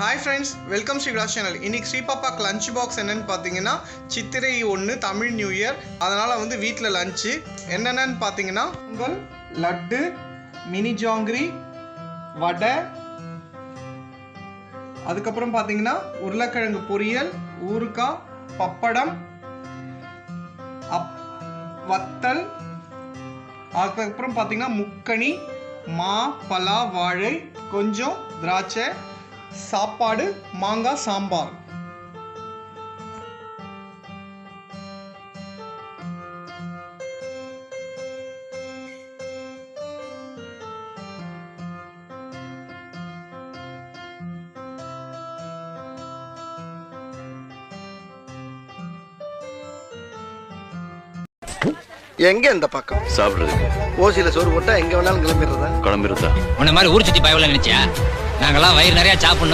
Hi friends welcome Sri channel இன்றைக்கி ஸ்ரீபாப்பாக்கு lunch box என்னென்னு பார்த்தீங்கன்னா சித்திரை ஒன்று தமிழ் நியூ இயர் அதனால் வந்து வீட்டில் லஞ்சு என்னென்னு பார்த்தீங்கன்னா பொங்கல் லட்டு மினி ஜாங்கிரி வடை. அதுக்கப்புறம் பார்த்தீங்கன்னா உருளைக்கிழங்கு பொரியல் ஊறுகாய் பப்படம் அப் வத்தல். அதுக்கப்புறம் பார்த்தீங்கன்னா முக்கணி மா பலா வாழை கொஞ்சம் திராட்சை. சாப்பாடு மாங்காய் சாம்பார். எங்க இந்த பக்கம்? சாப்பிடுறதுக்கு ஓசியில சோறு போட்டா எங்க வேணாலும் கிளம்பிடுறதா? கிளம்பிருந்தா உன்ன மாதிரி ஊர் சுத்தி பயவில்லை நினைச்சியா? நாங்கெல்லாம் வயிறு நிறையா சாப்பிடணும்.